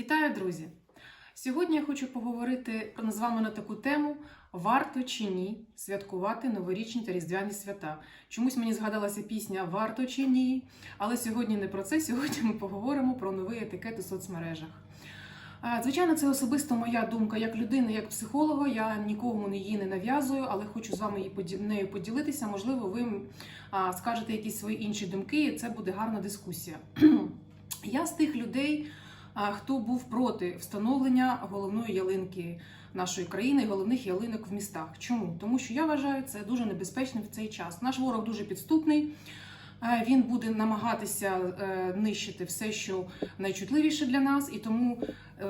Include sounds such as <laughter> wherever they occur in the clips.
Вітаю, друзі! Сьогодні я хочу поговорити з вами на таку тему: варто чи ні святкувати новорічні та різдвяні свята. Чомусь мені згадалася пісня Варто чи ні. Але сьогодні не про це. Сьогодні ми поговоримо про новий етикет у соцмережах. Звичайно, це особисто моя думка як людини, як психолога. Я нікому її не нав'язую, але хочу з вами нею поділитися. Можливо, ви скажете якісь свої інші думки, і це буде гарна дискусія. <clears throat> Я з тих людей, хто був проти встановлення головної ялинки нашої країни, головних ялинок в містах. Чому? Тому що я вважаю це дуже небезпечним в цей час. Наш ворог дуже підступний. Е, Він буде намагатися е, нищити все, що найчутливіше для нас, і тому е,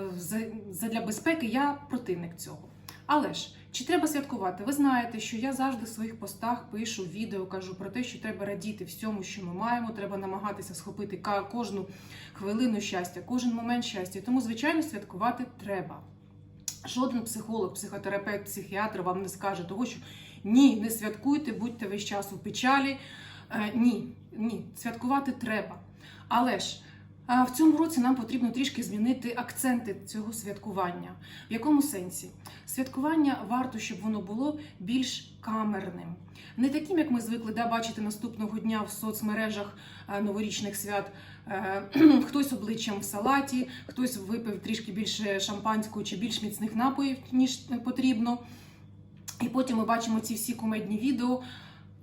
задля безпеки я противник цього. Але ж чи треба святкувати? Ви знаєте, що я завжди в своїх постах пишу відео, кажу про те, що треба радіти всьому, що ми маємо. Треба намагатися схопити кожну хвилину щастя, кожен момент щастя. Тому, звичайно, святкувати треба. Жоден психолог, психотерапевт, психіатр вам не скаже того, що ні, не святкуйте, будьте весь час у печалі. Е, ні, ні, святкувати треба. Але ж в цьому році нам потрібно трішки змінити акценти цього святкування. В якому сенсі? Святкування варто, щоб воно було більш камерним. Не таким, як ми звикли да, бачити наступного дня в соцмережах е, новорічних свят. Е, <clears throat> Хтось обличчям в салаті, хтось випив трішки більше шампанського чи більш міцних напоїв, ніж потрібно. І потім ми бачимо ці всі кумедні відео.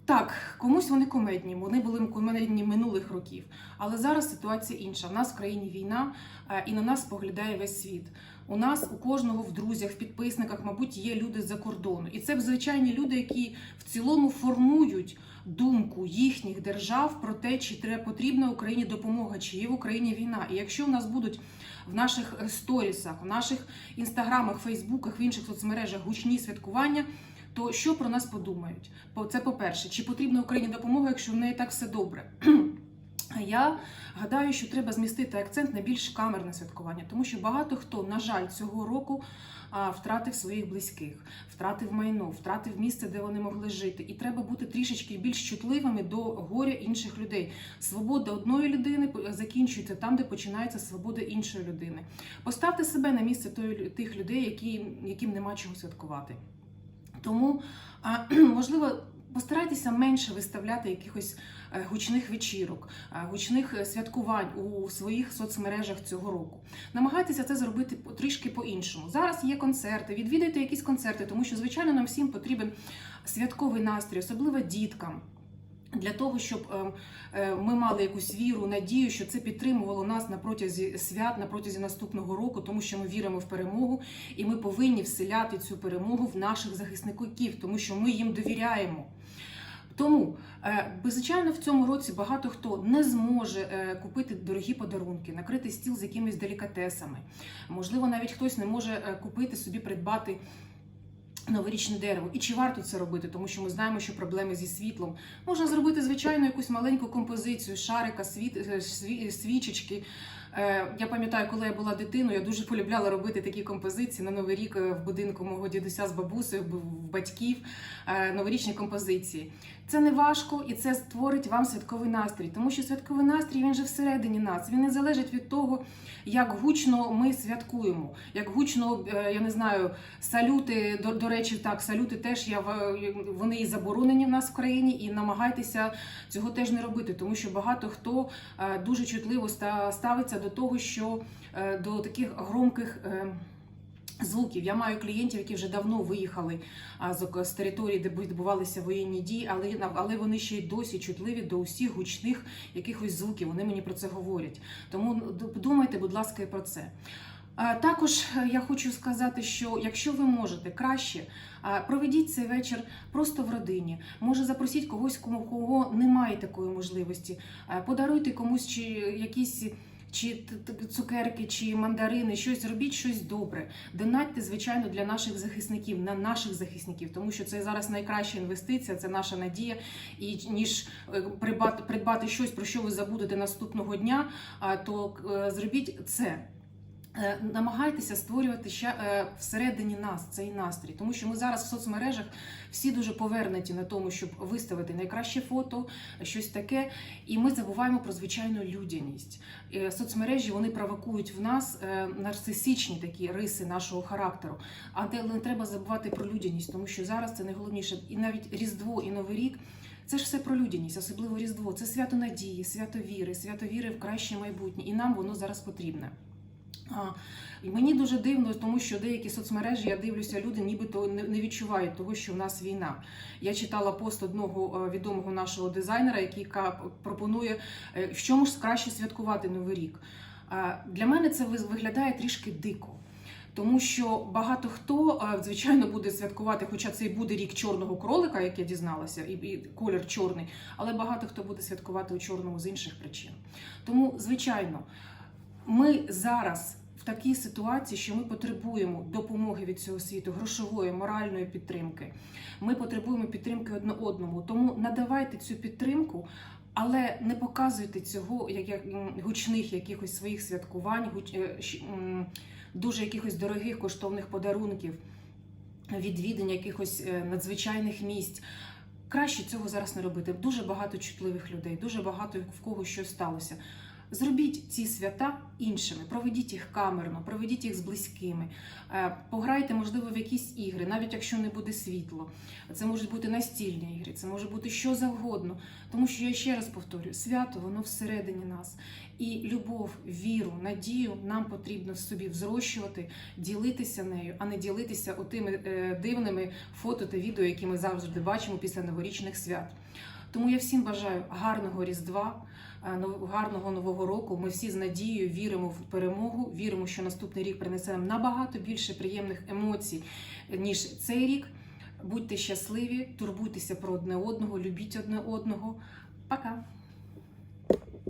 Так, комусь вони кумедні, вони були кумедні минулих років. Але зараз ситуація інша. У нас в країні війна, е, і на нас поглядає весь світ. У нас у кожного в друзях, в підписниках, мабуть, є люди з-за кордону. І це звичайні люди, які в цілому формують думку їхніх держав про те, чи треба потрібна Україні допомога, чи є в Україні війна. І якщо у нас будуть в наших сторісах, в наших інстаграмах, фейсбуках, в інших соцмережах гучні святкування. То що про нас подумають? Це по-перше, чи потрібна Україні допомога, якщо в неї так все добре? <clears throat> Я гадаю, що треба змістити акцент на більш камерне святкування, тому що багато хто, на жаль, цього року втратив своїх близьких, втратив майно, втратив місце, де вони могли жити. І треба бути трішечки більш чутливими до горя інших людей. Свобода одної людини закінчується там, де починається свобода іншої людини. Поставте себе на місце тих людей, яким нема чого святкувати. Тому, <clears throat> можливо, постарайтеся менше виставляти якихось е, гучних вечірок, е, гучних е, святкувань у своїх соцмережах цього року. Намагайтеся це зробити трішки по-іншому. Зараз є концерти, відвідайте якісь концерти, тому що, звичайно, нам всім потрібен святковий настрій, особливо діткам. Для того, щоб е, е, ми мали якусь віру, надію, що це підтримувало нас на протязі свят, на протязі наступного року, тому що ми віримо в перемогу, і ми повинні вселяти цю перемогу в наших захисників, тому що ми їм довіряємо. Тому, е, звичайно, в цьому році багато хто не зможе купити дорогі подарунки, накрити стіл з якимись делікатесами. Можливо, навіть хтось не може купити собі придбати. Новорічне дерево, і чи варто це робити, тому що ми знаємо, що проблеми зі світлом можна зробити звичайно якусь маленьку композицію, шарика, світ, е, сві- свічечки. Е, Я пам'ятаю, коли я була дитиною, я дуже полюбляла робити такі композиції на новий рік е, в будинку мого дідуся з бабусею, в батьків е, новорічні композиції. Це не важко і це створить вам святковий настрій, тому що святковий настрій він же всередині нас. Він не залежить від того, як гучно ми святкуємо, як гучно, е, я не знаю, салюти. До речі, так, салюти теж я вони і заборонені в нас в країні, і намагайтеся цього теж не робити, тому що багато хто е, дуже чутливо ставиться до того, що е, до таких громких. е, Звуків я маю клієнтів, які вже давно виїхали з, території, де відбувалися воєнні дії, але але вони ще й досі чутливі до усіх гучних якихось звуків. Вони мені про це говорять. Тому думайте, будь ласка, про це. Також е, я хочу сказати, що якщо ви можете краще, проведіть цей вечір просто в родині. Може, запросіть когось, кому кого немає такої можливості. Подаруйте комусь чи якісь. Чи цукерки, чи мандарини, щось робіть щось добре. Донатьте, звичайно, для наших захисників, на наших захисників, тому що це зараз найкраща інвестиція, це наша надія. І ніж е, придбати, щось, про що ви забудете наступного дня, то е, зробіть це. Е, Намагайтеся створювати ще е, всередині нас цей настрій, тому що ми зараз в соцмережах всі дуже повернуті на тому, щоб виставити найкраще фото, щось таке, і ми забуваємо про звичайну людяність. Е, Соцмережі вони провокують в нас нарцисичні такі риси нашого характеру. А не, не треба забувати про людяність, тому що зараз це найголовніше. І навіть Різдво і Новий рік це ж все про людяність, особливо Різдво. Це свято надії, свято віри, свято віри в краще майбутнє. І нам воно зараз потрібне. І мені дуже дивно, тому що деякі соцмережі я дивлюся, люди нібито не відчувають того, що в нас війна. Я читала пост одного е, відомого нашого дизайнера, який пропонує, е, в чому ж краще святкувати Новий рік. Для мене це виглядає трішки дико. Тому що багато хто, е, звичайно, буде святкувати, хоча це і буде рік чорного кролика, як я дізналася, і, і колір чорний, але багато хто буде святкувати у чорному з інших причин. Тому, звичайно, ми зараз в такій ситуації, що ми потребуємо допомоги від цього світу, грошової, моральної підтримки. Ми потребуємо підтримки одне одному. Тому надавайте цю підтримку, але не показуйте цього як, гучних якихось своїх святкувань, гуч, е, дуже якихось дорогих коштовних подарунків, відвідання якихось е, надзвичайних місць. Краще цього зараз не робити. Дуже багато чутливих людей, дуже багато в кого щось сталося. Зробіть ці свята іншими, проведіть їх камерно, проведіть їх з близькими, Е, пограйте, можливо, в якісь ігри, навіть якщо не буде світло. Це можуть бути настільні ігри, це може бути що завгодно. Тому що я ще раз повторюю, свято воно всередині нас. І любов, віру, надію нам потрібно собі взрощувати, ділитися нею, а не ділитися отими е, дивними фото та відео, які ми завжди бачимо після новорічних свят. Тому я всім бажаю гарного Різдва, гарного нового року. Ми всі з надією віримо в перемогу, віримо, що наступний рік принесе нам набагато більше приємних емоцій, ніж цей рік. Будьте щасливі, турбуйтеся про одне одного, любіть одне одного. Пока!